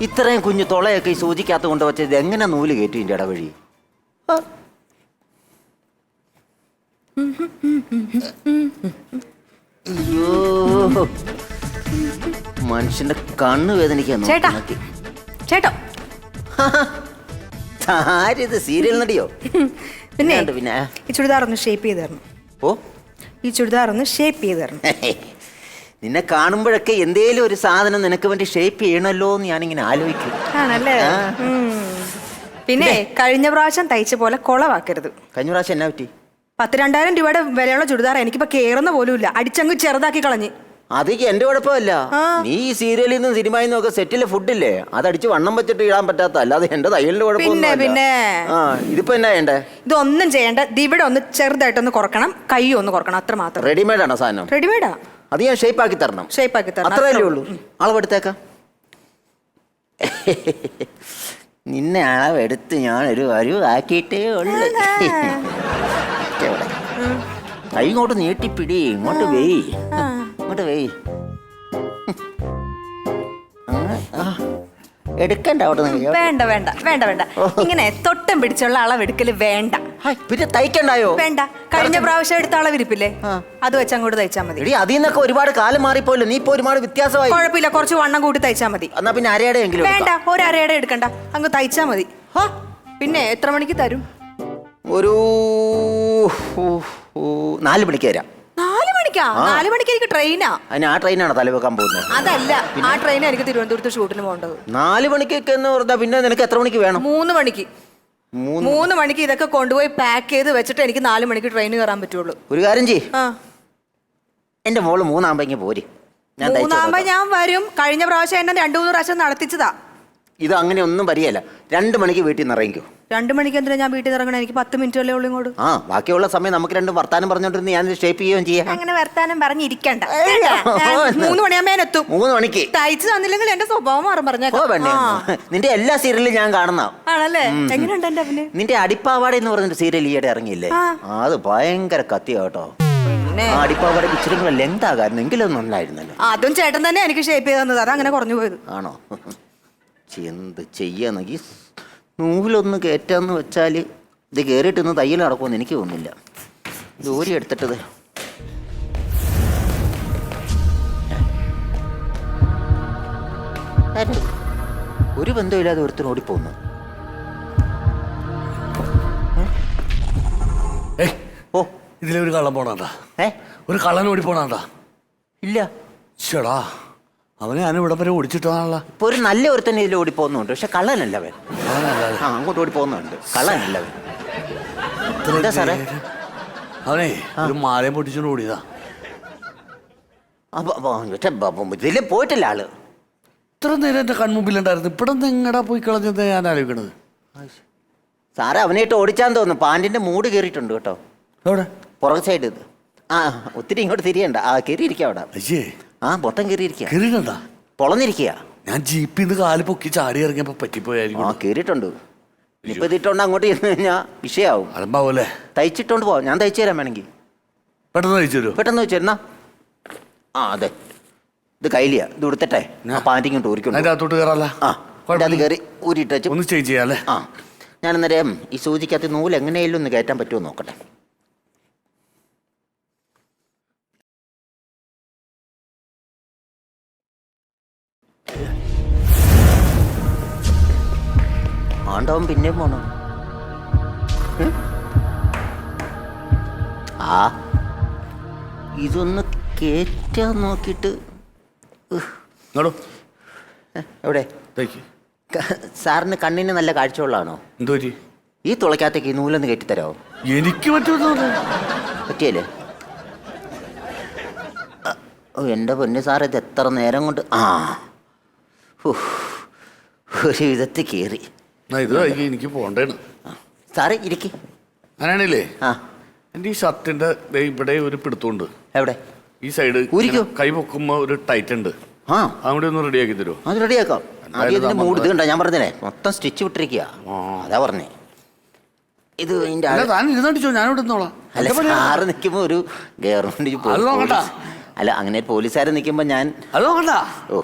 ഇത്രയും കുഞ്ഞു തുളയൊക്കെ ഈ സൂചിക്കകത്ത് കൊണ്ട് വെച്ചത് എങ്ങനെ നൂൽ കയറ്റി ഇതിന്റെ ഇടവഴി? അയ്യോ. മനുഷ്യന്റെ കണ്ണ് വേദനിക്കാൻ ചേട്ടാ. ചേട്ടോ. ആരിത്? സീരിയൽ നടിയോ? പിന്നെ പിന്നെ. ഈ ചുരിദാർ ഒന്ന് ഷേപ്പ് ചെയ്ത് തരണം. ഓ. ഈ ചുരിദാർ ഒന്ന് ഷേപ്പ് ചെയ്ത് തരണം. നിന്നെ കാണുമ്പോഴൊക്കെ എന്തേലും ഒരു സാധനം നിനക്ക് വേണ്ടി ഷേപ്പ് ചെയ്യണല്ലോ എന്ന് ഞാനിങ്ങനെ ആലോചിക്കും. ആണല്ലേ. പിന്നെ കഴിഞ്ഞ പ്രാവശ്യം തയ്ച്ച പോലെ കൊളവാക്കരുത്. കഴിഞ്ഞ പ്രാവശ്യം എന്നാ പറ്റി? പത്ത് രണ്ടായിരം രൂപയുടെ വിലയുള്ള ചുരിദാർ എനിക്കിപ്പോ കേറുന്ന പോലും ഇല്ല അടിച്ചങ്ങ് ചെറുതാക്കി കളഞ്ഞ്. അത് എന്റെ കുഴപ്പമല്ല. നീ ഈ സീരിയലിൽ നിന്നും സിനിമയിൽ നിന്നും ഒക്കെ സെറ്റിലെ ഫുഡില്ലേ അതടിച്ച് വണ്ണം വെച്ചിട്ട് ഇടാൻ പറ്റാത്ത അല്ലാതെ എന്റെ തയ്യലിന്റെ കുഴപ്പമൊന്നും പിന്നെ. ഇതിപ്പോ എന്നാ ചെയ്യണ്ടേ? ഇതൊന്നും ചെയ്യേണ്ട. ഇവിടെ ഒന്ന് ചെറുതായിട്ടൊന്ന് കുറക്കണം. കൈ ഒന്ന് കുറക്കണം. അത്ര മാത്രം. റെഡിമെയ്ഡ് ആണോ സാധനം? റെഡിമെയ്ഡാ അത് ഞാൻ ഷേപ്പ് ആക്കി തരണം. ഷേപ്പ് ആക്കി തരണം. അത്രയല്ലേ അത്രേ ഉള്ളൂ. അളവെടുത്തേക്കാം നിന്നെ അളവെടുത്ത് ഞാൻ ഒരു വരുവാക്കിയിട്ടേ ഉള്ളു. ഉള്ളൂ കൈ ഇങ്ങോട്ട് നീട്ടിപ്പിടി. ഇങ്ങോട്ട് വെയ്. ഇങ്ങോട്ട് വെയ്. അങ്ങനെ, ആ. എടുക്കണ്ട അവിടെ നിന്ന് വേണ്ട വേണ്ട വേണ്ട വേണ്ട. ഇങ്ങനെ തൊട്ടം പിടിച്ചുള്ള അളവെടുക്കൽ വേണ്ട. പിന്നെ തയ്ക്കണ്ടായോ? വേണ്ട. കഴിഞ്ഞ പ്രാവശ്യം എടുത്ത അളവിരിപ്പില്ലേ അത് വെച്ച് അങ്ങോട്ട് തയ്ച്ചാൽ മതി. എടി അതിൽ നിന്നൊക്കെ ഒരുപാട് കാലം മാറിപ്പോയല്ലോ. നീ ഇപ്പൊ ഒരുപാട് വ്യത്യാസമായി. കുഴപ്പമില്ല കുറച്ച് വണ്ണം കൂട്ടി തയ്ച്ചാൽ മതി. എന്നാ പിന്നെ അരയുടെ എങ്കിലും വേണ്ട ഒരരയുടെ എടുക്കണ്ട. അങ്ങ് തയ്ച്ചാ മതി. പിന്നെ എത്ര മണിക്ക് തരും? ഒരു നാല് മണിക്ക് തരാം. മണിക്കാ? നാല് മണിക്ക് എനിക്ക് ട്രെയിനാ. അതിന് ആ ട്രെയിനാണ് തലവെക്കാൻ പോകുന്നത്? അതല്ല ആ എനിക്ക് തിരുവനന്തപുരത്ത് ഷൂട്ടിന് പോകേണ്ടത്. നാല് മണിക്കൊക്കെ എന്ന് പറഞ്ഞാൽ പിന്നെ നിനക്ക് എത്ര മണിക്ക് വേണം? മൂന്ന് മണിക്ക്. മൂന്ന് മൂന്ന് മണിക്ക് ഇതൊക്കെ കൊണ്ടുപോയി പാക്ക് ചെയ്ത് വെച്ചിട്ട് എനിക്ക് നാല് മണിക്ക് ട്രെയിൻ കയറാൻ പറ്റുള്ളൂ. ഒരു കാര്യം ചെയ് ആ. എന്റെ മോൾ മൂന്നാകുമ്പോ പോരി. ഞാൻ തയ്ച്ചു മൂന്നാകുമ്പോ കൊടുക്കാം. ഞാൻ വരും. കഴിഞ്ഞ പ്രാവശ്യം എന്നെ രണ്ടു മൂന്ന് പ്രാവശ്യം നടത്തിച്ചതാ. ഇത് അങ്ങനെ ഒന്നും വരികയല്ല. രണ്ട് മണിക്ക് വീട്ടിൽ നിന്ന് ഇറങ്ങിക്കോ. രണ്ടു മണിക്ക് എന്തിനാ ഞാൻ വീട്ടിൽ നിന്ന് ഇറങ്ങണം? എനിക്ക് പത്ത് മിനിറ്റ് അല്ലേ ഉള്ളൂ ഇങ്ങോട്ട്. ആ ബാക്കിയുള്ള സമയം നമുക്ക് രണ്ടും വർത്താനം പറഞ്ഞോണ്ടിരുന്ന് ഞാൻ ഷേപ്പ് ചെയ്യുകയും ചെയ്യാം. അങ്ങനെ വർത്താനം പറഞ്ഞിരിക്കണ്ട? മൂന്ന് മണിയാകുമ്പോൾ എത്തും. മൂന്ന് മണിക്ക്. തയ്ച്ചു തന്നില്ലെങ്കിൽ എന്റെ സ്വഭാവം മാറും പറഞ്ഞു വേണ്ടേ. നിന്റെ എല്ലാ സീരിയലും ഞാൻ കാണുന്ന. ആണല്ലേ? എങ്ങനെയുണ്ട് എന്റെ അഭിനയം? നിന്റെ അടിപ്പാവാട എന്ന് പറഞ്ഞൊരു സീരിയൽ ഈയിടെ ഇറങ്ങിയില്ലേ? അത് ഭയങ്കര കത്തിയാ കേട്ടോ. അടിപ്പാവാട ഇച്ചിരി ലെങ്ത് എങ്കിലും നന്നായിരുന്നല്ലോ. അതും ചേട്ടൻ തന്നെ എനിക്ക് ഷേപ്പ് ചെയ്ത് തന്നത്. അതങ്ങനെ കുറഞ്ഞു പോയത്. ആണോ? എന്ത് ചെയ്യാന്നെങ്കിൽ നൂലൊന്ന് കയറ്റാന്ന് വെച്ചാൽ ഇത് കയറിയിട്ട് ഇന്ന് തയ്യൽ നടക്കുമെന്ന് എനിക്ക് തോന്നുന്നില്ല. ജോലി എടുത്തിട്ടത്. ഒരു ബന്ധമില്ലാതെ ഒരുത്തിന് ഓടിപ്പോന്നു. ഓ. ഇതിലൊരു കള്ളം പോണാണ്ടാ ഏ? ഒരു കള്ളൻ ഓടിപ്പോണാണ്ടാ ഇല്ല. ചേടാ അവനെ ഞാൻ ഇവിടെ വരെ ഓടിച്ചിട്ടാണല്ലോ ഇപ്പൊ ഒരു നല്ല ഒരുത്തന്നെ ഇതിൽ ഓടി പോകുന്നുണ്ട് പക്ഷെ കള്ളനല്ല അവൻ. അവനല്ലാതെ ആ അങ്ങോട്ട് ഓടിപ്പോകുന്നുണ്ട്. കള്ളനല്ല അവൻ. എന്താ സാറേ? അവനെ ഒരു മാലയും പൊട്ടിച്ചോണ്ട് ഓടിയതാ. അപ്പൊ അപ്പൊ പക്ഷെ ബ- ബ- ഇതിൽ പോയിട്ടില്ല ആൾ. ഇത്ര നേരം എന്റെ കൺമുമ്പിലുണ്ടായിരുന്നു. ഇവിടെ എങ്ങടാ പോയി കളഞ്ഞത് ഞാൻ ആലോചിക്കണത്? സാറേ അവനായിട്ട് ഓടിച്ചാൻ തോന്നുന്നു. പാന്റിന്റെ മൂട് കയറിയിട്ടുണ്ട് കേട്ടോ. എവിടെ? പുറകെ സൈഡ് ഇത്. ആ ഒത്തിരി ഇങ്ങോട്ട് തിരിയണ്ട. ആ കയറിയിരിക്കാം അവിടെ. അയ്യേ. ആ പൊട്ടം കയറിയിരിക്കുക കയറിയിട്ടുണ്ടാ പൊളന്നിരിക്കുക ഞാൻ ജീപ്പിൽ നിന്ന് കാൽ പൊക്കി ചാടി ഇറങ്ങിയപ്പോ ആ പറ്റിപ്പോയായിരിക്കും കയറിയിട്ടുണ്ട് ഇനിയിപ്പോ ഇതിട്ടോണ്ട് അങ്ങോട്ട് ചെന്ന് കഴിഞ്ഞാൽ വിഷയാവും. അലമ്പാവല്ലേ തയ്ച്ചിട്ടോണ്ട് പോവാം. ഞാൻ തയ്ച്ചു തരാൻ വേണമെങ്കിൽ. പെട്ടെന്ന് കഴിച്ചു തരുമോ പെട്ടെന്ന് വെച്ചിരുന്നാ ആ അതെ. ഇത് കയ്യിലിയാ. ഇത് കൊടുത്തിട്ടെ ഞാൻ ഊരിക്കൊണ്ട് അതിന്റെ അകത്തോട്ട് കയറാല്ല ആ അത് കയറി ഊരിട്ടു ഒന്ന് ചേഞ്ച് ചെയ്യാല്ലേ ആ. ഞാൻ അന്നേരം ഈ സൂചിക്കകത്ത് നൂൽ എങ്ങനെയെങ്കിലും ഒന്ന് കയറ്റാൻ പറ്റുമോ നോക്കട്ടെ. ആണ്ടവൻ പിന്നെയും പോണോ. ആ ഇതൊന്ന് കേറ്റാൻ നോക്കിയിട്ട് ഇങ്ങോട്ടോ എവിടെ? സാറിന് കണ്ണിന് നല്ല കാഴ്ചയുള്ളതാണോ? എന്തോ പറ്റി? ഈ തുളയ്ക്കകത്തേക്ക് ഈ നൂലൊന്ന് കയറ്റിത്തരാമോ എനിക്ക് പറ്റുമെന്ന് പറ്റിയല്ലേ? ഓ എന്റെ പൊന്നു സാർ ഇത് എത്ര നേരം കൊണ്ട് ആ. ഒരു വിധത്തിൽ കയറി ഇത് കഴിഞ്ഞ് എനിക്ക് പോണ്ടേണ്. സാറേ ഇരിക്കേ. അങ്ങനെയാണല്ലേ? ആ. എന്റെ ഈ ഷർട്ടിന്റെ ദേ ഇവിടെ ഒരു പിടുത്തമുണ്ട്. എവിടെ? ഈ സൈഡ് ഊരിക്കോ. കൈ പൊക്കുമ്പോ ഒരു ടൈറ്റ് ഉണ്ട് ആ അങ്ങോട്ട് ഒന്ന് റെഡിയാക്കി തരുമോ അത് റെഡിയാക്കാം ആദ്യം ഇതിന്റെ മൂട് ഇത് കണ്ട ഞാൻ പറഞ്ഞേ മൊത്തം സ്റ്റിച്ച് വിട്ടിരിക്കുക അതാ പറഞ്ഞേ. ഇത് ഇതിന്റെ അല്ല താൻ ഇരുന്നടിച്ചോ ഞാൻ ഇവിടെ നിന്നോളാം അല്ല എന്താ പണി? സാറ് നിൽക്കുമ്പോ ഒരു ഗവൺമെന്റ് അത് നോക്കണ്ട. അല്ല അങ്ങനെ പോലീസുകാർ നിൽക്കുമ്പോൾ ഞാൻ അത് ഓ.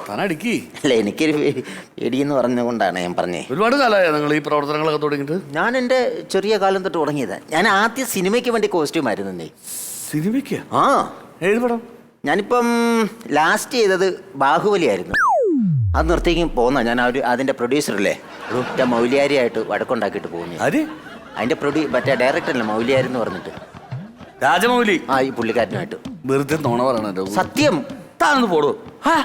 അല്ല എനിക്കൊരു പേടിയെന്ന് പറഞ്ഞുകൊണ്ടാണ് ഞാൻ പറഞ്ഞേ. ഒരുപാട് കാലമായ നിങ്ങൾ ഈ പ്രവർത്തനങ്ങളൊക്കെ തുടങ്ങിയിട്ട്? ഞാൻ എന്റെ ചെറിയ കാലം തൊട്ട് തുടങ്ങിയത്. ഞാൻ ആദ്യ സിനിമയ്ക്ക് വേണ്ടി കോസ്റ്റ്യൂം ആയിരുന്നു ആയിരുന്നേ സിനിമയ്ക്ക്? ആ. ഏത് പടം? ഞാനിപ്പം ലാസ്റ്റ് ചെയ്തത് ബാഹുബലി ആയിരുന്നു. അത് നിർത്തിക്കും പോന്ന. ഞാൻ ആ ഒരു അതിന്റെ പ്രൊഡ്യൂസറല്ലേ മൗലിയാരിയായിട്ട് വഴക്കുണ്ടാക്കിയിട്ട് പോകുന്നു. ആര്? അതിന്റെ പ്രൊഡ്യൂ മറ്റേ ഡയറക്ടർ ഡയറക്ടറല്ലേ മൗലിയാരി എന്ന് പറഞ്ഞിട്ട്. രാജമൗലി. ആ ഈ പുള്ളിക്കാരനായിട്ട് വെറുതെ നോണ പറയണല്ലോ സത്യം താനൊന്ന് പോടോ. ഹാ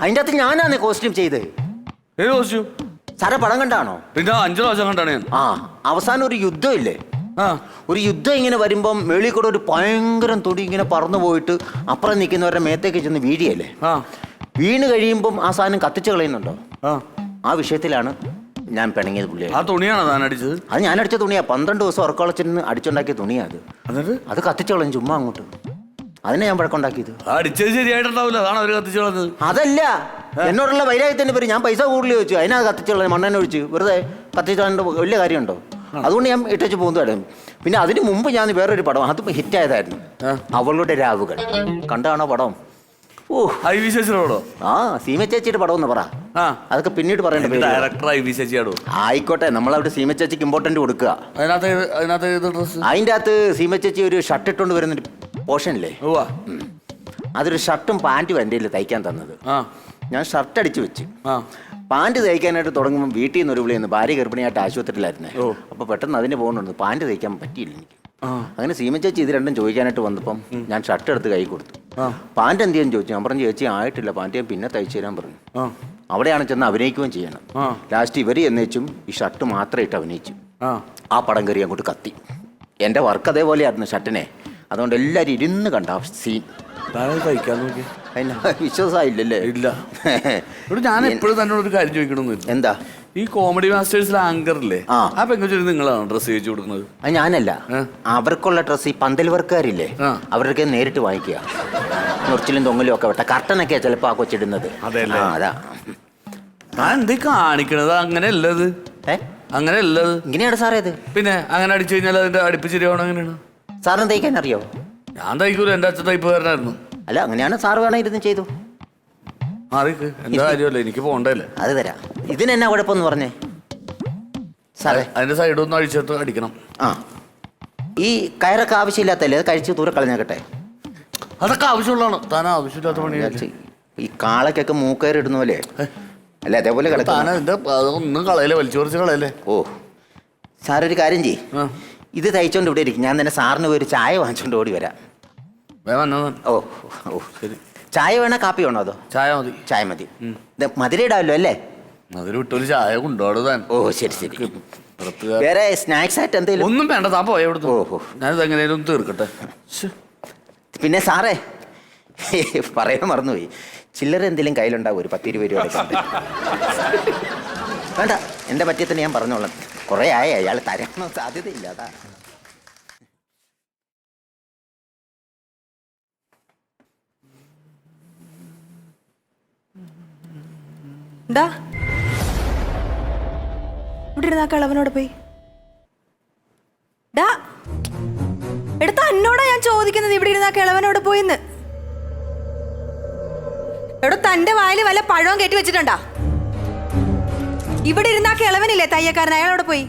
അതിന്റെ അകത്ത് ഞാനാണ് കോസ്റ്റ്യൂം ചെയ്ത് ഏത് കോസ്റ്റ്യൂം സാറേ പടം കണ്ടാണോ? പിന്നെ അഞ്ചു പ്രാവശ്യം കണ്ടാണ് ഞാൻ. ആ അവസാനം ഒരു യുദ്ധം ഇല്ലേ? ആ. ഒരു യുദ്ധം ഇങ്ങനെ വരുമ്പം മേളിൽ കൂടെ ഒരു ഭയങ്കരം തൊടി ഇങ്ങനെ പറന്നു പോയിട്ട് അപ്പുറം നിൽക്കുന്നവരുടെ മേത്തേക്ക് ചെന്ന് വീഴിയല്ലേ? ആ. വീണ് കഴിയുമ്പം ആ സാധനം കത്തിച്ചു കളയുന്നുണ്ടോ? ആ. ആ വിഷയത്തിലാണ് ഞാൻ പിണങ്ങിയത് പുള്ളിയെ ആ തുണിയാണോ താൻ അടിച്ചത്? അത് ഞാൻ അടിച്ച തുണിയാ. പന്ത്രണ്ട് ദിവസം ഉറക്കളച്ചിരുന്ന് അടിച്ചുണ്ടാക്കിയ തുണിയാ അത്. എന്നിട്ട്? അത് കത്തിച്ചോളും ചുമ്മാ അങ്ങോട്ട്. അതിനെ ഞാൻ പഴക്കമുണ്ടാക്കിയത് ആ അടിച്ചത് ശരിയായിട്ടുണ്ടാവില്ല. അതാണ് അവർ കത്തിച്ചോളുന്നത് അതല്ല. എന്നോടുള്ള വൈരാഗ്യത്തിന്റെ പേര് ഞാൻ പൈസ കൂടുതൽ ചോദിച്ചു. അതിനാ കത്തിച്ചോളാം. മണ്ണെന്നെ മണ്ണെണ്ണ ഒഴിച്ച്. വെറുതെ കത്തിച്ചോളേണ്ട വലിയ കാര്യമുണ്ടോ? അതുകൊണ്ട് ഞാൻ ഇട്ടച്ച് പോകുന്നതായിരുന്നു. പിന്നെ അതിന് മുമ്പ് ഞാൻ വേറൊരു പടം അത് ഹിറ്റ് ആയതായിരുന്നു അവളുടെ രാവുകൾ. കണ്ടാണോ പടം? ഓ. ഐ വി ശശിയോടോ ആ സീമ ചേച്ചിയുടെ പടം ഒന്ന് പറ. ആ. അതൊക്കെ പിന്നീട് പറയേണ്ട പേര് ഡയറക്ടർ ഐ വി ശശിയാടോ ആയിക്കോട്ടെ നമ്മളവിടെ സീമ ചേച്ചിക്ക് ഇമ്പോർട്ടന്റ് കൊടുക്കുക. അതിനകത്ത് ഏത്- അതിനകത്ത് ഏത് ഡ്രസ് അതിന്റെ അകത്ത് സീമ ചേച്ചി ഒരു ഷർട്ട് ഇട്ടുകൊണ്ട് വരുന്നൊരു പോർഷനില്ലേ ഓവാ അതൊരു ഷർട്ടും പാന്റും എന്റെ കയ്യിൽ തയ്ക്കാൻ തന്നത്. ആ. ഞാൻ ഷർട്ട് അടിച്ചു വെച്ച്. ആ. പാന്റ് തയ്ക്കാനായിട്ട് തുടങ്ങുമ്പോൾ വീട്ടിൽ നിന്ന് ഒരു വിളിയെന്ന് ഭാര്യ ഗർഭിണിയായിട്ട് ആശുപത്രിയിലായിരുന്നേ. ഓ. അപ്പോൾ പെട്ടെന്ന് അതിന് പോകുന്നുണ്ട് പാന്റ് തയ്ക്കാൻ പറ്റിയില്ല എനിക്ക്. ആ. അങ്ങനെ സീമ ചേച്ചി ഇത് രണ്ടും ചോദിക്കാനായിട്ട് വന്നപ്പം ഞാൻ ഷർട്ട് എടുത്ത് കൈ കൊടുത്തു. പാന്റ് എന്ത് ചെയ്യാൻ ചോദിച്ചു? ഞാൻ പറഞ്ഞു ചേച്ചി ആയിട്ടില്ല. പാന്റ് ഞാൻ പിന്നെ തയ്ച്ചു തരാൻ പറഞ്ഞു. ആ. അവിടെയാണ് ചെന്ന് അഭിനയിക്കുകയും ചെയ്യണം. ലാസ്റ്റ് ഇവർ എന്നേച്ചും ഈ ഷർട്ട് മാത്രം ഇട്ട് അഭിനയിച്ചു. ആ. പടം കയറി അങ്ങോട്ട് കത്തി. എന്റെ വർക്ക് അതേപോലെയായിരുന്നു ഷർട്ടിനെ. അതുകൊണ്ട് എല്ലാവരും ഇരുന്ന് കണ്ട ആ സീൻ നോക്കി. അതിന് വിശ്വാസമായില്ലല്ലേ? ഇല്ല. ഇവിടെ ഞാൻ എപ്പോഴും തന്നോട് ഒരു കാര്യം ചോദിക്കണമെന്ന് എന്താ? ഈ കോമഡി മാസ്റ്റേഴ്സിലെ ആങ്കറില്ലേ ആ. ആ നിങ്ങളാണ് ഡ്രസ് ചെയ്യിച്ചു കൊടുക്കുന്നത്? അത് ഞാനല്ല. ഏ? അവർക്കുള്ള ഡ്രസ്സ് ഈ പന്തൽ വർക്കാരില്ലേ? ആ. അവർക്ക് നേരിട്ട് വാങ്ങിക്കുക. മുറിച്ചിലും തൊങ്ങലും ഒക്കെ വിട്ട. കർട്ടനൊക്കെയാ ചിലപ്പോ ആ കൊച്ചിടുന്നത്. എന്ത് ആ, അതാ. ഞാൻ എന്തേ കാണിക്കണത്? അങ്ങനെ അല്ലത് ഏ? അങ്ങനെ അല്ലത് ഇങ്ങനെയാണ് സാറേ ഇത്. പിന്നെ അങ്ങനെ അടിച്ചു കഴിഞ്ഞാൽ അതിന്റെ അടുപ്പിച്ചിരിയാവണം അങ്ങനെയാണ് സാറിന് തയ്ക്കാൻ അറിയോ ഞാൻ തയ്ക്കൂല. എന്റെ അച്ഛൻ തയ്പ്പുകാരനായിരുന്നു. അല്ല അങ്ങനെയാണ് സാറ് വേണം ഇരുന്ന് ചെയ്തു. മാറിക്ക് എന്താ കാര്യമല്ല? എനിക്ക് പോണ്ടല്ലേ? അത് തരാം ഇതിനെന്നാ കുഴപ്പമെന്ന് പറഞ്ഞേ? സാറേ. അതിന്റെ സൈഡ് ഒന്ന് അഴിച്ചിട്ട് അടിക്കണം. ആ. ഈ കയറൊക്കെ ആവശ്യമില്ലാത്തല്ലേ? അത് കഴിച്ച് ദൂരെ കളഞ്ഞേക്കട്ടെ. അതൊക്കെ ആവശ്യമുള്ളതാണ്. താൻ ആവശ്യമില്ലാത്ത പണി ഈ കാളക്കൊക്കെ മൂക്കയർ ഇടുന്ന പോലെ അല്ല അതേപോലെ താൻ കിടക്കണം അതിന്റെ അതൊന്നും കളയല്ലേ? വലിച്ചു കുറച്ച് കളയല്ലേ? ഓ. സാറൊരു കാര്യം ചെയ്യ്. ആ. ഇത് തയ്ച്ചോണ്ട് ഇവിടെ ഇരിക്കും. ഞാൻ തന്നെ സാറിന് പോയി ഒരു ചായ വാങ്ങിച്ചോണ്ട് ഓടി വരാം. വേഗം വന്നത് ഓ ഓ ശരി. ചായ വേണോ കാപ്പി വേണോ അതോ? ചായ മതി. ചായ മതി. ഇത് മധുരം ഇടാമല്ലോ അല്ലേ? അതിൽ വിട്ടൊരു ചായ കൊണ്ടുപോടും താൻ. ഓ ശരി ശരി. പുറത്തുകാർ. വേറെ സ്നാക്സ് ആയിട്ട് എന്തെങ്കിലും? ഒന്നും വേണ്ട താൻ പോയ ഇവിടുന്ന്. ഓഹോ. ഞാനിത് എങ്ങനെയാലും തീർക്കട്ടെ. ശ്ശെ. പിന്നെ സാറേ പറയാൻ മറന്നുപോയി. ചില്ലറ എന്തെങ്കിലും കയ്യിലുണ്ടാവും ഒരു പത്ത് ഇരുപത് രൂപ എടുക്കാൻ. വേണ്ട. എന്റെ പറ്റിയത്തിന് ഞാൻ പറഞ്ഞോളാം. കുറേ ആയ അയാൾ തരാനോ സാധ്യതയില്ല അതാ. എന്താ ഇവിടെ ഇരുന്ന ആ കിളവനോട് പോയി. ഡാ എടുത്ത എന്നോടാ ഞാൻ ചോദിക്കുന്നത്. ഇവിടെ ഇരുന്ന ആ കിളവനോട് പോയിന്ന്. എടോ തന്റെ വായിൽ വല്ല പഴവും കയറ്റി വെച്ചിട്ടുണ്ടാ? ഇവിടെ ഇരുന്ന ആ കിളവനില്ലേ തയ്യക്കാരൻ അയാളോട് പോയി.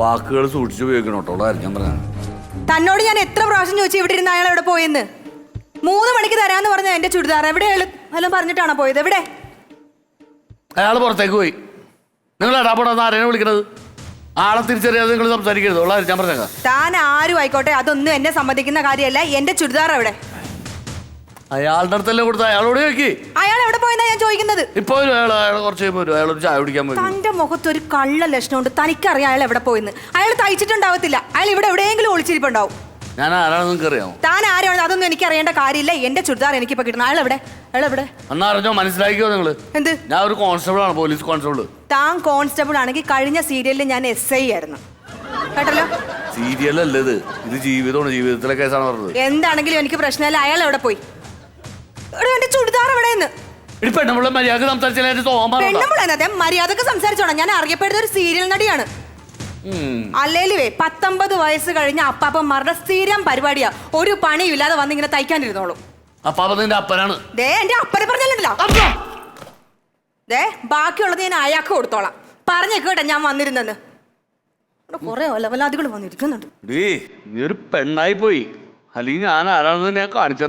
വാക്കുകൾ സൂക്ഷിച്ചു ഉപയോഗിക്കണം കേട്ടോ. ഉള്ള ഞാൻ തന്നോട് ഞാൻ എത്ര പ്രാവശ്യം ചോദിച്ചു ഇവിടെ ഇരുന്ന അയാൾ എവിടെ പോയെന്ന്. മൂന്ന് മണിക്ക് തരാന്ന് പറഞ്ഞ എന്റെ ചുരിദാർ. എവിടെ അയാൾ വല്ലതും പറഞ്ഞിട്ടാണോ പോയത്? എവിടെ? അയാൾ പുറത്തേക്ക് പോയി. നിങ്ങൾ ഇടാപെടാന്ന് ആരെയാണ് വിളിക്കണത്? ആളെ തിരിച്ചറിയാതെ നിങ്ങൾ സംസാരിക്കരുത്. ഉള്ള ഞാൻ പറഞ്ഞേക്കാം. താൻ ആരും ആയിക്കോട്ടെ അതൊന്നും എന്നെ സംബന്ധിക്കുന്ന കാര്യമല്ല. എന്റെ ചുരിദാർ അവിടെ. അയാളുടെ അടുത്തല്ലേ കൊടുത്ത അയാളോട് ചോദിക്കി? അയാൾ എവിടെ പോയെന്നാ ഞാൻ ചോദിക്കുന്നത്? ഇപ്പൊ വരും അയാൾ അയാൾ കുറച്ച് കഴിയുമ്പോൾ വരും. ഒരു ചായ കുടിക്കാൻ പോയി. തന്റെ മുഖത്ത് ഒരു കള്ള ലക്ഷണമുണ്ട്. തനിക്കറിയാം അയാൾ എവിടെ പോയെന്ന്. അയാൾ തയ്ച്ചിട്ടുണ്ടാവത്തില്ല. അയാൾ ഇവിടെ എവിടെയെങ്കിലും ഒളിച്ചിരിപ്പുണ്ടാവും. ഞാൻ ആരാണെന്ന് നിങ്ങൾക്ക് അറിയാമോ താൻ ആരാണ് അതൊന്നും എനിക്ക് അറിയേണ്ട കാര്യമില്ല. എന്റെ ചുരിദാർ എനിക്കിപ്പോ കിട്ടണം. അയാളെവിടെ? എവിടെ അയാൾ എവിടെ അന്ന് അറിഞ്ഞോ? മനസ്സിലാക്കിയോ നിങ്ങൾ എന്ത്? ഞാൻ ഒരു കോൺസ്റ്റബിൾ ആണ് പോലീസ് കോൺസ്റ്റബിൾ താൻ കോൺസ്റ്റബിൾ ആണെങ്കിൽ കഴിഞ്ഞ സീരിയലിൽ ഞാൻ എസ് ഐ ആയിരുന്നു. കേട്ടല്ലോ? സീരിയൽ അല്ല ഇത്. ഇത് ജീവിതമാണ്. ജീവിതത്തിലെ കേസാണ് പറഞ്ഞത്. എന്താണെങ്കിലും എനിക്ക് പ്രശ്നമല്ല. അയാൾ എവിടെ പോയി? എടോ, എന്റെ ചുരിദാർ എവിടെയെന്ന്? ഇനി പെണ്ണുമ്പിള്ള മര്യാദ സംസാരിച്ചാൽ തോന്നാൻ പറഞ്ഞോ പെണ്ണുമ്പോൾ മര്യാദയ്ക്ക് സംസാരിച്ചോണം. ഞാൻ അറിയപ്പെടുന്ന ഒരു സീരിയൽ നടിയാണ്. അല്ലേലുവേ പത്തൊമ്പത് വയസ്സ് കഴിഞ്ഞ അപ്പാപ്പന്മാരുടെ സ്ഥിരം പരിപാടിയാ. ഒരു പണിയില്ലാതെ വന്ന് ഇങ്ങനെ തയ്ക്കാനിരുന്നോളൂ. അപ്പാപ്പ നിന്റെ അപ്പനാണ്. ദേ എന്റെ അപ്പനെ പറഞ്ഞല്ലോ ദേ ബാക്കിയുള്ളത് ഞാൻ അയാൾക്ക് കൊടുത്തോളാം. പറഞ്ഞേക്കോട്ടെ ഞാൻ വന്നിരുന്നെന്ന് കുറെ ഒലവലാദികൾ വന്നിരിക്കുന്നുണ്ട്. നീ ഒരു പെണ്ണായി പോയി അല്ലെങ്കിൽ ഞാൻ ആരാണെന്ന് ഞാൻ കാണിച്ചു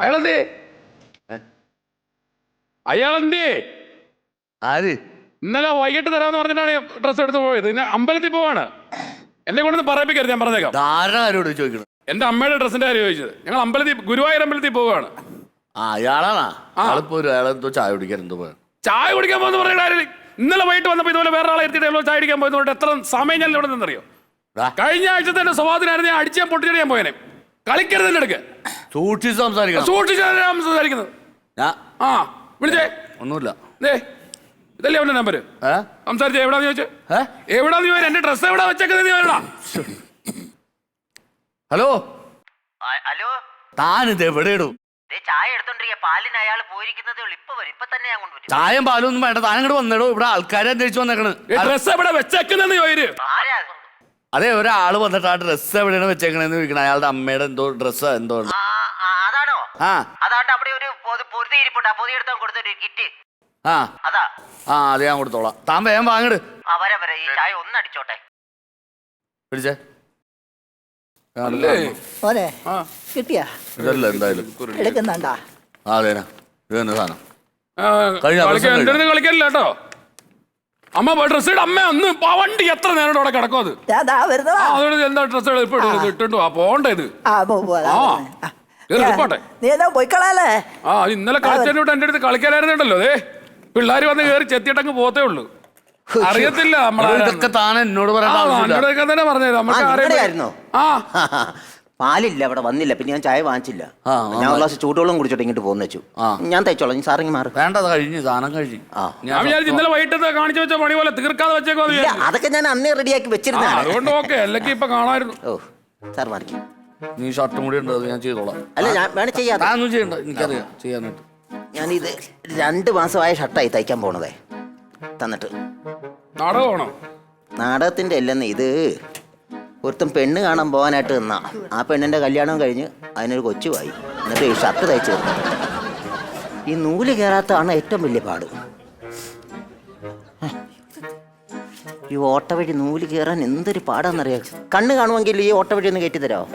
അയാളെന്തേ? അയാളെന്തേ? ആര്? ഇന്നലെ വൈകിട്ട് തരാമെന്ന് പറഞ്ഞിട്ടാണ് ഡ്രസ്സ് എടുത്ത് പോയത്. പിന്നെ അമ്പലത്തിൽ പോവാണ്. എന്നെ കൊണ്ടൊന്ന് പറയിപ്പിക്കരുത് ഞാൻ പറഞ്ഞേക്കാം. ആരോട് ചോദിക്കണം എന്റെ അമ്മയുടെ ഡ്രസ്സിന്റെ കാര്യം ചോദിച്ചത്. ഞങ്ങൾ അമ്പലത്തിൽ ഗുരുവായൂർ അമ്പലത്തിൽ പോവുകയാണ് ആ അയാളാണാ? ആളിപ്പോ ഒരു അയാളെന്തോ ചായ കുടിക്കാൻ എന്തോ പോയ ചായ കുടിക്കാൻ പോകുന്ന പറഞ്ഞ കാര്യം ഇന്നലെ വൈകിട്ട് വന്നപ്പോ ഇതുപോലെ വേറെ ആളെ എത്തിയിട്ട് ചായ കുടിക്കാൻ പോയതുകൊണ്ട് എത്ര സമയം ഞാൻ ഇവിടെ നിന്നറിയോ? കഴിഞ്ഞ ആഴ്ച തന്നെ സ്വഭാവത്തിനായിരുന്നു ഞാൻ അടിച്ചാൻ പൊട്ടിച്ചടി ഞാൻ പോയനെ. കളിക്കരുത് എന്റെ അടുക്ക് സൂക്ഷിച്ച് സംസാരിക്കണം. സൂക്ഷിച്ചാണ് ഞാൻ സംസാരിക്കുന്നത്. ഞാൻ ആ വിളിച്ചേ. ഒന്നുമില്ല. ദേ ഇതല്ലേ അവന്റെ നമ്പർ സംസാരിച്ച എവിടാന്ന് ചോദിച്ചു? എവിടാന്ന് ചോദിച്ചു? എന്റെ ഡ്രസ് എവിടെ വെച്ചേക്കുന്നത് നീ എവിടാ ഹലോ ഹലോ? താനിത് എവിടെ ഇടും? ചായ എടുത്തോണ്ടിരിക്കുക പാലിന് അയാൾ പോയിരിക്കുന്നതേ ഉള്ളൂ. ഇപ്പൊ വരും. ഇപ്പൊ തന്നെ ഞാൻ കൊണ്ടുവരും ചായയും പാലും ഒന്നും വേണ്ട. താൻ ഇങ്ങോട്ട് വന്നിടോ. ഇവിടെ ആൾക്കാരെ അന്വേഷിച്ച് വന്നേക്കണ്. ഡ്രസ്സ് എവിടെ വെച്ചേക്കുന്നെന്ന് ചോദിച്ചു ആരാ? അതെ ഒരാൾ വന്നിട്ട് ആ ഡ്രസ്സ് എവിടെയാണ് വെച്ചേക്കണെന്ന് ചോദിക്കണം. അയാളുടെ അമ്മയുടെ എന്തോ ഡ്രസ് എന്തോ ഉണ്ട്. ആ, ആ, അതാണോ? ആ. അതാണ്ട് അവിടെ ഒരു പൊതു- പൊരുതി ഇരിപ്പുണ്ട്. ആ പൊതി എടുത്താൽ കൊടുത്തൊരു കിറ്റ് ആ. അതാ. ആ അത് ഞാൻ കൊടുത്തോളാം. താൻ വേഗം വാങ്ങിട്. ആ വരാം വരാം. ഈ ചായ ഒന്ന് അടിച്ചോട്ടെ. പിടിച്ചേ. അല്ലേ? മോനെ ആ. കിട്ടിയാ? ഇതല്ല എന്തായാലും. എടുക്കുന്നുണ്ടാ? ആ അതേനാ. ഇത് തന്നെ സാധനം. ആ, കഴിഞ്ഞ കളിക്കാൻ- എന്റെ അടുത്ത് കളിക്കല്ല കേട്ടോ. അമ്മ ഡ്രസ് ഇട. അമ്മ ഒന്ന് വണ്ടി എത്ര നേരം അവിടെ കിടക്കും അത്? ആ, എന്താ ഡ്രസ് ഇപ്പൊ ഇട്ടുണ്ടോ ആ. പോണ്ടേ ഇത്. ആ പോ ആ. ആ. നീ പോയിക്കളാലേ ഇന്നലെ കളിച്ചതിനോട് എന്റെ അടുത്ത് കളിക്കാനായിരുന്നുണ്ടല്ലോ ഏ പിള്ളേര് വന്ന് കയറി ചെത്തിയിട്ടങ്ങ് പോത്തേ ഉള്ളൂ. അറിയത്തില്ല നമ്മളെ ഇതൊക്കെ താൻ എന്നോട് പറയേണ്ട ആവശ്യമില്ല എന്നോടൊക്കെ തന്നെ പറഞ്ഞത്. ആ, നമുക്ക് നിങ്ങളുടെ ആരെയും ആ. പാലില്ല അവിടെ വന്നില്ല. പിന്നെ ഞാൻ ചായ വാങ്ങിച്ചില്ല. ആ, ഞാൻ ഒരു ഗ്ലാസ് ചൂടുവെള്ളം കുടിച്ചോട്ട് ഇങ്ങോട്ട് പോകുന്ന വെച്ചു. ആ. ഞാൻ തയ്ച്ചോളാം നീ സാറിങ്ങി മാറി. വേണ്ട അത് കഴിഞ്ഞ് സാധനം കഴിഞ്ഞു. ആ. ഞാൻ വിചാരിച്ചു ഇന്നലെ വൈകിട്ടത്തെ കാണിച്ചു വെച്ച പണി പോലെ തീർക്കാതെ വെച്ചേക്കോ ഇല്ല അതൊക്കെ ഞാൻ അന്നേ റെഡിയാക്കി വെച്ചിരുന്നാണ് വെച്ചിരുന്നതാണ് അതുകൊണ്ട് ഓക്കെ അല്ലെങ്കിൽ ഇപ്പൊ കാണായിരുന്നു. ഓ സാർ മാറിക്കും. നീ ഷർട്ടും കൂടി ഉണ്ട് അത് ഞാൻ ചെയ്തോളാം. അല്ല ഞാൻ വേണേ ചെയ്യാതെ താനൊന്നും ചെയ്യണ്ട എനിക്കറിയാം ചെയ്യാനായിട്ട്. ഞാനിത് രണ്ട് മാസമായ ഷർട്ടായി തയ്ക്കാൻ പോണതേ. തന്നിട്ട്. നാടകമാണോ? നാടകത്തിന്റെ അല്ലെന്ന് ഇത്. ഒരുത്തൻ പെണ്ണ് കാണാൻ പോകാനായിട്ട് നിന്നാ. ആ പെണ്ണിന്റെ കല്യാണം കഴിഞ്ഞ് അതിനൊരു കൊച്ചുമായി എന്നിട്ട് ഈ ഷർട്ട് തയ്ച്ചു ഈ നൂൽ കയറാത്തതാണ് ഏറ്റവും വലിയ പാട്. ഈ ഓട്ട വഴി നൂൽ കയറാൻ എന്തൊരു പാടാന്നറിയാം? കണ്ണ് കാണുമെങ്കിൽ ഈ ഓട്ട വഴി ഒന്ന് കയറ്റി തരാമോ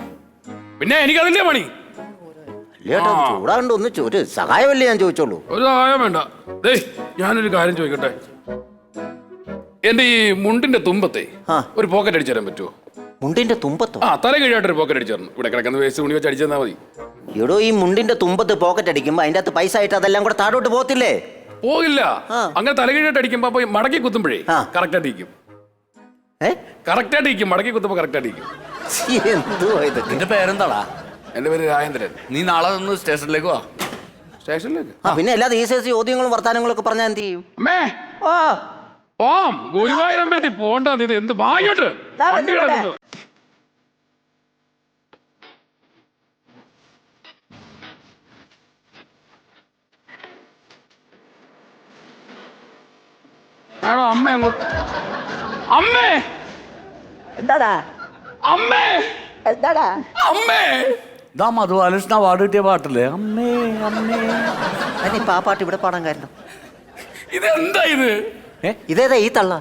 പിന്നെ എനിക്കതിന്റെ പണി. അല്ലേട്ടോ ചൂടാണ്ട് ഒന്ന് ചോ- ഒരു സഹായമല്ലേ ഞാൻ ചോദിച്ചോളൂ. ഒരു സഹായം വേണ്ട. ദേ ഞാനൊരു കാര്യം ചോദിക്കട്ടെ? എന്റെ ഈ മുണ്ടിന്റെ തുമ്പത്തെ ആ. ഒരു പോക്കറ്റ് അടിച്ചു തരാൻ പറ്റുമോ മുണ്ടിന്റെ തുമ്പത്തോ ആ തല കീഴായിട്ട് ഒരു പോക്കറ്റ് അടിച്ചു ഇവിടെ കിടക്കുന്ന വേസ്റ്റ് തുണി വെച്ച് അടിച്ചു തന്നാൽ മതി. എടോ ഈ മുണ്ടിന്റെ തുമ്പത്ത് പോക്കറ്റ് അടിക്കുമ്പോ അതിന്റെ അകത്ത് പൈസ ആയിട്ട് അതെല്ലാം കൂടെ താഴോട്ട് പോകത്തില്ലേ? പോകില്ല. അങ്ങനെ തല കീഴായിട്ട് അടിക്കുമ്പോ അപ്പൊ മടക്കി കുത്തുമ്പോഴേ ആ. കറക്റ്റ് ആയിട്ടിരിക്കും ഏ? കറക്റ്റ് ആയിട്ട് ഇരിക്കും. മടക്കി കുത്തുമ്പോ കറക്റ്റ് അടിക്കും ഇരിക്കും. എന്തുവാ ഇതൊക്കെ നിന്റെ പേരെന്താടാ? എന്റെ പേര് രാജേന്ദ്രൻ. നീ നാളെ ഒന്ന് സ്റ്റേഷനിലേക്ക് വാ. സ്റ്റേഷനിലേക്ക്? ആ പിന്നെ എല്ലാ ഈ സൈസ് ചോദ്യങ്ങളും വർത്താനങ്ങളും ഒക്കെ പറഞ്ഞാൽ എന്ത് ചെയ്യും? അമ്മേ! ഓ ഓം ഗുരുവായൂർ അമ്പലത്തിൽ പോണ്ട ഇത് എന്ത് വാങ്ങിട്ട് വണ്ടി കിടക്കുന്നു. ആണോ? അമ്മ അമ്മേ! എന്താടാ? അമ്മേ! എന്താടാ? അമ്മേ! ഇതാ മധുബാലകൃഷ്ണ അവാർഡ് കിട്ടിയ പാട്ടല്ലേ? അമ്മേ അമ്മേ. അതിനിപ്പോ ആ പാട്ട് ഇവിടെ പാടാൻ കാരണം. ഇതെന്താ ഇത്? ഏ? ഇതേതാ ഈ തള്ള.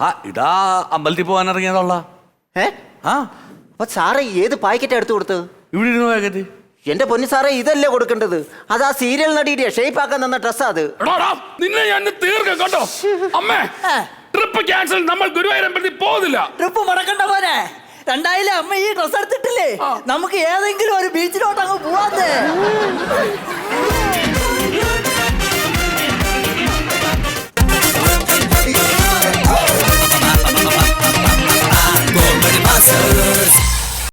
ആ ഇതാ അമ്പലത്തിൽ പോകാൻ ഇറങ്ങിയതുള്ള ഏ? ആ? അപ്പൊ സാറേ ഏത് പാക്കറ്റ് എടുത്തു കൊടുത്തത്? ഇവിടെ ഇരുന്ന് പാക്കറ്റ്. എന്റെ പൊന്നു സാറേ ഇതല്ലേ കൊടുക്കേണ്ടത്? അത് ആ സീരിയൽ നടിയുടെ ഷേപ്പ് ആക്കാൻ തന്ന ഡ്രസ്സാ അത്. നിന്നെ ഞാൻ തീർക്കും കേട്ടോ. അമ്മേ ട്രിപ്പ് ക്യാൻസൽ നമ്മൾ ഗുരുവായൂരമ്പലത്തിൽ പോകുന്നില്ല ട്രിപ്പ് മറക്കണ്ട പോനെ രണ്ടായിരം അമ്മ ഈ ഡ്രസ്സ് എടുത്തിട്ടില്ലേ? നമുക്ക് ഏതെങ്കിലും ഒരു ബീച്ചിലോട്ട് അങ്ങ് പോവാന്നേ. Bomba de.